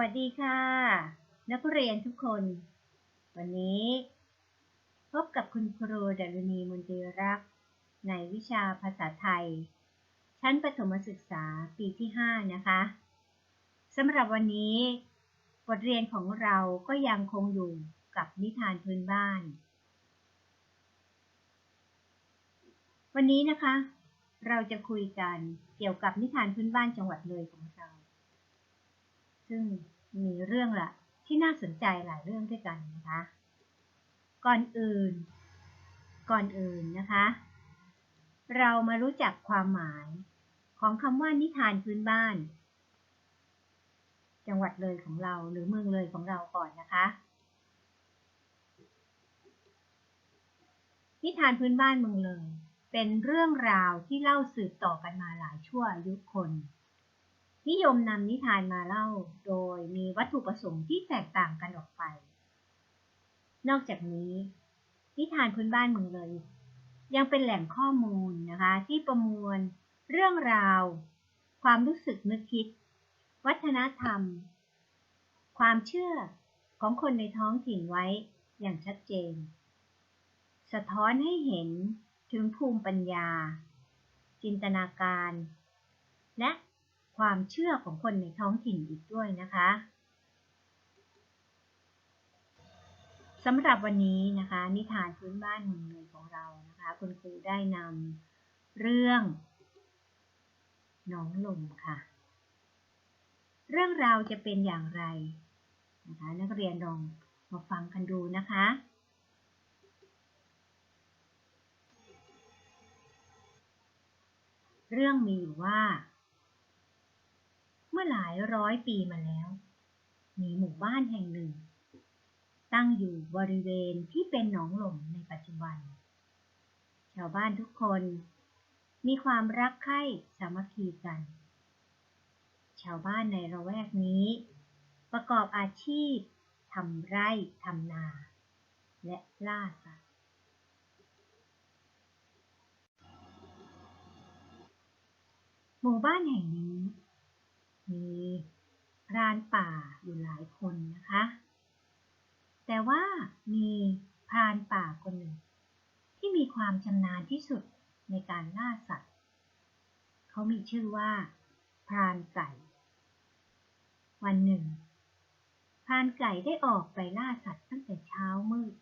วัสดีค่ะ นักเรียนทุกคน วันนี้ พบกับคุณครูดารุณีมนตรีรัก ในวิชาภาษาไทย ชั้นประถมศึกษาปีที่ 5 นะคะสำหรับวันนี้ บทเรียนของเราก็ยังคงอยู่กับนิทานพื้นบ้าน วันนี้นะคะ เราจะคุยกันเกี่ยวกับนิทานพื้นบ้านจังหวัดเลยของเรา ซึ่งมีเรื่องละที่น่าสนใจหลายเรื่องด้วยกันนะคะ ก่อนอื่น ก่อนอื่นนะคะ เรามารู้จักความหมายของคำว่านิทานพื้นบ้าน จังหวัดเลยของเราหรือเมืองเลยของเราก่อนนะคะ นิทานพื้นบ้านเมืองเลย เป็นเรื่องราวที่เล่าสืบต่อกันมาหลายชั่วอายุคน นิยมนำนิทานมาเล่า โดยมีวัตถุประสงค์ที่แตกต่างกันออกไป นอกจากนี้ นิทานพื้นบ้านเมืองเลย ยังเป็นแหล่งข้อมูลนะคะที่ประมวล เรื่องราว ความรู้สึกนึกคิด วัฒนธรรม ความเชื่อของคนในท้องถิ่นไว้อย่างชัดเจน สะท้อนให้เห็นถึงภูมิปัญญา จินตนาการ และ ความเชื่อของคนในท้องถิ่นอีกด้วยนะคะสำหรับวันนี้นะคะ นิทานพื้นบ้านเมืองเลยของเรานะคะ คุณครูได้นำเรื่องน้องลมค่ะ เรื่องราวจะเป็นอย่างไรนะคะ นักเรียนลองมาฟังกันดูนะคะ เรื่องมีอยู่ว่า อหลายร้อยปีมาแล้ว มีหมู่บ้านแห่งหนึ่ง ตั้งอยู่บริเวณที่เป็นหนองหล่มในปัจจุบัน ชาวบ้านทุกคน มีความรักใคร่สามัคคีกัน ชาวบ้านในระแวกนี้ ประกอบอาชีพทำไร่ทำนา และล่าสัตว์หมู่บ้านแห่งนี้ มีพรานป่าอยู่หลายคนนะคะ แต่ว่ามีพรานป่าคนหนึ่ง ที่มีความชำนาญที่สุดในการล่าสัตว์ เขามีชื่อว่า พรานไก่ วันหนึ่ง พรานไก่ได้ออกไปล่าสัตว์ตั้งแต่เช้ามืด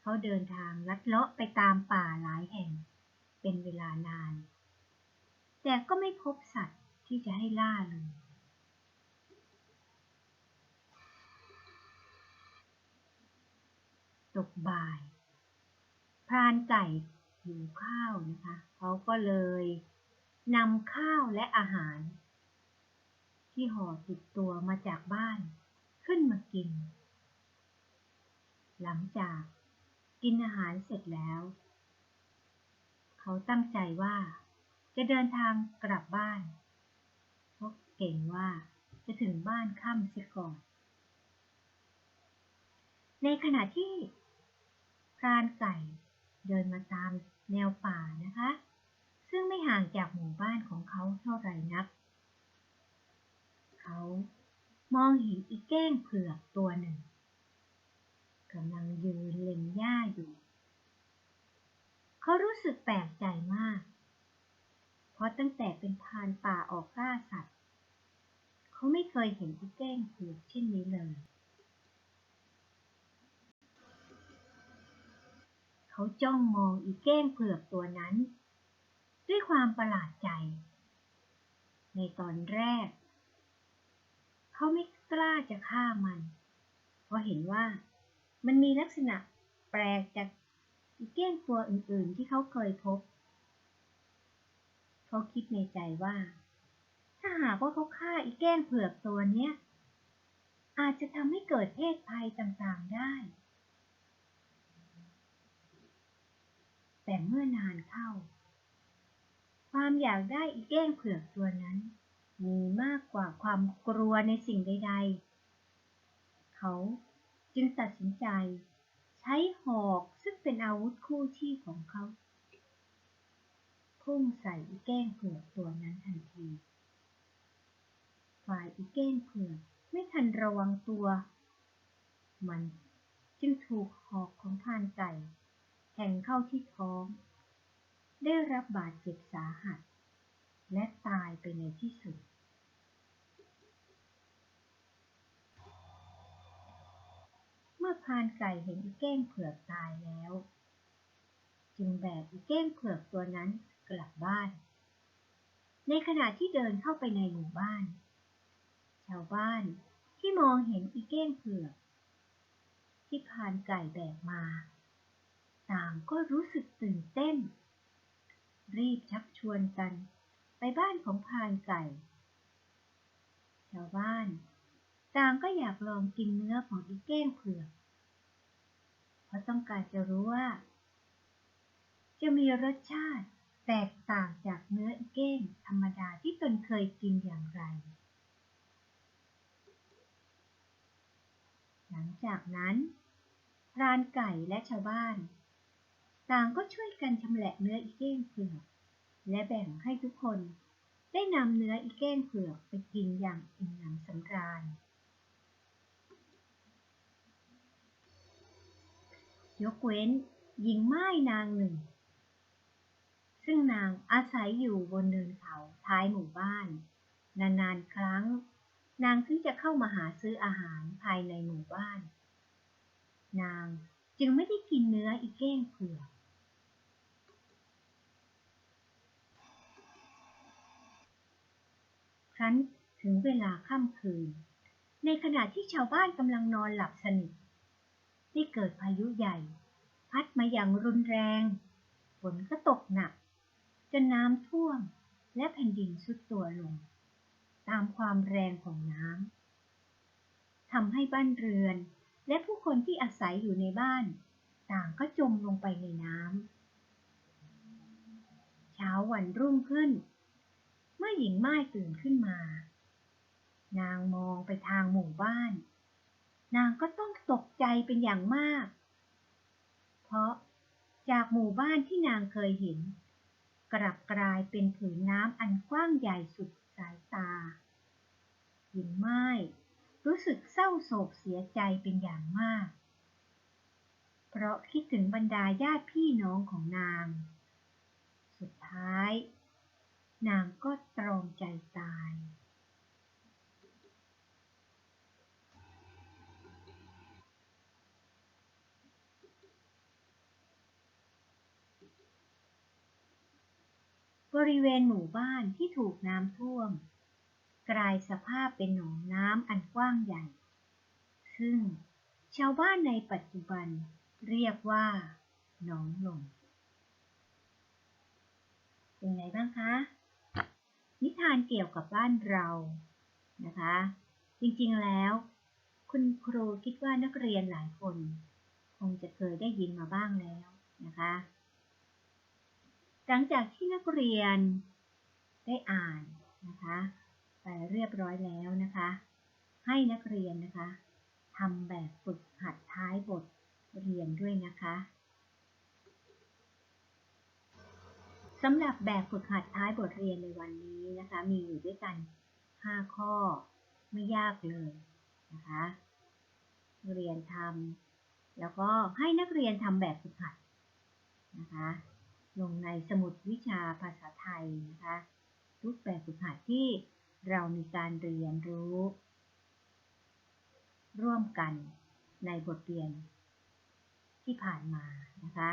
เขาเดินทางลัดเลาะไปตามป่าหลายแห่ง เป็นเวลานาน แต่ก็ไม่พบสัตว์ ที่จะให้ล่าเลย ตกบ่าย พรานไก่หิวข้าวนะคะ เขาก็เลยนำข้าวและอาหาร ที่ห่อติดตัวมาจากบ้านขึ้นมากิน หลังจากกินอาหารเสร็จแล้ว เขาตั้งใจว่าจะเดินทางกลับบ้าน เก่งว่าจะถึงบ้านค่ำเสียก่อน ในขณะที่พรานไก่เดินมาตามแนวป่านะคะ ซึ่งไม่ห่างจากหมู่บ้านของเขาเท่าไหร่นัก เขามองเห็นอีแก้งเผือกตัวหนึ่งกำลังยืนเล็มหญ้าอยู่ เขารู้สึกแปลกใจมาก เพราะตั้งแต่เป็นพานป่าออกล่าสัตว์ เขาไม่เคยเห็นอีแก้งเผือกเช่นนี้เลย เขาจ้องมองอีแก้งเผือกตัวนั้น ด้วยความประหลาดใจ ในตอนแรก เขาไม่กล้าจะฆ่ามัน เพราะเห็นว่ามันมีลักษณะแปลกจากอีแก้งตัวอื่นๆที่เขาเคยพบ เขาคิดในใจว่า ถ้าหากว่าเขาฆ่าอีแก้งเผือกตัวเนี้ย อาจจะทำให้เกิดเพศภัยต่างๆได้ แต่เมื่อนานเข้า ความอยากได้อีแก้งเผือกตัวนั้น มีมากกว่าความกลัวในสิ่งใด ๆ เขาจึงตัดสินใจใช้หอกซึ่งเป็นอาวุธคู่ชีพของเขาพุ่งใส่อีแก้งเผือกตัวนั้นทันที ฝ่ายอีเก้งเผือกไม่ทันระวังตัว มันจึงถูกหอกของพานไก่แทงเข้าที่ท้อง ได้รับบาดเจ็บสาหัส และตายไปในที่สุด เมื่อพานไก่เห็นอีเก้งเผือกตายแล้ว จึงแบกอีเก้งเผือกตัวนั้นกลับบ้าน ในขณะที่เดินเข้าไปในหมู่บ้าน ชาวบ้านที่มองเห็นอีเก้งเผือก ที่พานไก่แบกมา ต่างก็รู้สึกตื่นเต้น รีบชักชวนกันไปบ้านของพานไก่ ชาวบ้านต่างก็อยากลองกินเนื้อของอีเก้งเผือก เพราะต้องการจะรู้ว่า จะมีรสชาติแตกต่างจากเนื้ออีเก้งธรรมดาที่ตนเคยกินอย่างไร ห ลังจากนั้นพรานไก่และชาวบ้าน ต่างก็ช่วยกันชำแหละเนื้ออีเก้งเผือก และแบ่งให้ทุกคนได้นำเนื้ออีเก้งเผือกไปกินอย่างอิ่มหนำสำราญ ยกเว้นหญิงไม้นางหนึ่ง ซึ่งนางอาศัยอยู่บนเนินเขาท้ายหมู่บ้าน นานๆครั้ง นางถึงจะเข้ามาหาซื้ออาหารภายในหมู่บ้าน นางจึงไม่ได้กินเนื้ออีเก้งเผือกครั้นถึงเวลาค่ำคืน ในขณะที่ชาวบ้านกำลังนอนหลับสนิทได้เกิดพายุใหญ่ พัดมาอย่างรุนแรง ฝนก็ตกหนักจนน้ำท่วมและแผ่นดินทรุดตัวลง ตามความแรงของน้ำทำให้บ้านเรือน และผู้คนที่อาศัยอยู่ในบ้าน ต่างก็จมลงไปในน้ำเช้าวันรุ่งขึ้น เมื่อหญิงไม้ตื่นขึ้นมา นางมองไปทางหมู่บ้าน นางก็ต้องตกใจเป็นอย่างมาก เพราะจากหมู่บ้านที่นางเคยเห็น กลับกลายเป็นผืนน้ำอันกว้างใหญ่สุด สายตา หญิงไม้รู้สึกเศร้าโศกเสียใจเป็นอย่างมาก เพราะคิดถึงบรรดาญาติพี่น้องของนาง สุดท้าย นางก็ตรอมใจตาย บริเวณหมู่บ้านที่ถูกน้ำท่วม กลายสภาพเป็นหนองน้ำอันกว้างใหญ่ ซึ่งชาวบ้านในปัจจุบันเรียกว่าหนองลมเป็นไงบ้างคะ นิทานเกี่ยวกับบ้านเรานะคะ จริงๆแล้ว คุณครูคิดว่านักเรียนหลายคน คงจะเคยได้ยินมาบ้างแล้วนะคะ หลังจากที่นักเรียนได้อ่านนะคะไปเรียบร้อยแล้วนะคะ ให้นักเรียนนะคะทำแบบฝึกหัดท้ายบทเรียนด้วยนะคะสำหรับแบบฝึกหัดท้ายบทเรียนในวันนี้นะคะ มีอยู่ด้วยกัน 5 ข้อไม่ยากเลยนะคะเรียนทำแล้วก็ให้นักเรียนทำแบบฝึกหัดนะคะ ลงในสมุดวิชาภาษาไทยนะคะรูปแบบฝึกหัดที่เรามีการเรียนรู้ ร่วมกันในบทเรียนที่ผ่านมานะคะ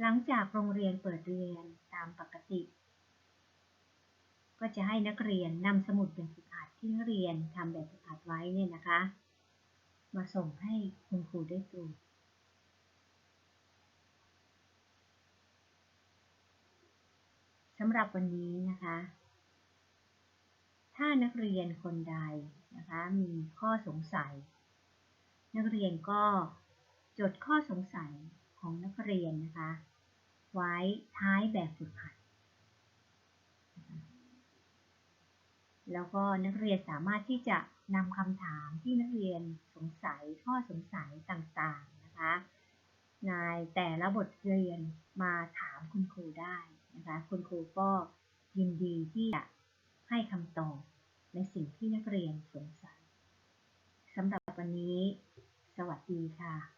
หลังจากโรงเรียนเปิดเรียนตามปกติ ก็จะให้นักเรียนนำสมุดแบบฝึกหัดที่นักเรียนทำแบบฝึกหัดไว้เนี่ยนะคะ มาส่งให้คุณครูได้ตรวจ สำหรับวันนี้นะคะ ถ้านักเรียนคนใดนะคะมีข้อสงสัย นักเรียนก็จดข้อสงสัยของนักเรียนนะคะ ไว้ท้ายแบบฝึกหัด แล้วก็นักเรียนสามารถที่จะนำคำถามที่นักเรียนสงสัยข้อสงสัยต่างๆนะคะในแต่ละบทเรียนมาถามคุณครูได้ นะคะ คุณครูก็ยินดีที่จะให้คำตอบในสิ่งที่นักเรียนสงสัยสำหรับวันนี้ สวัสดีค่ะ